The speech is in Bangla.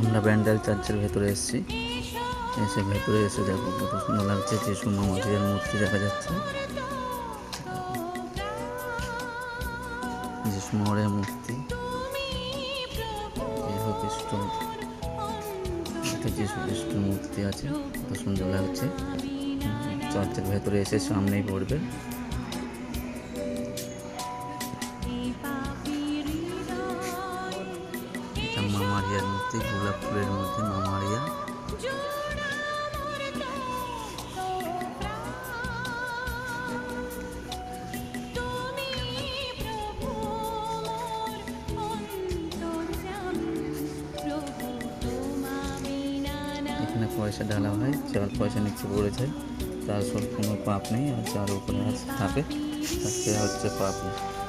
আমরা ব্যান্ডেল চার্চের ভেতরে এসেছি। এসে ভেতরে এসে দেখো কত সুন্দর লাগছে যিশু মামাজির মূর্তি দেখা যাচ্ছে। যিশু মামারের মূর্তি খ্রিস্ট যিশু খ্রিস্টের মূর্তি আছে, কত সুন্দর লাগছে। চার্চের ভেতরে এসে সামনেই পড়বে। মামারিয়ার মূর্তি গোলাপ ফুলের মধ্যে মামারিয়া এখানে পয়সা ঢালা হয়, যার পয়সা নিচে পড়ে যায়, তার সব কোনো পাপ নেই, আর যার উপরে আছে থাকে হচ্ছে পাপ নেই।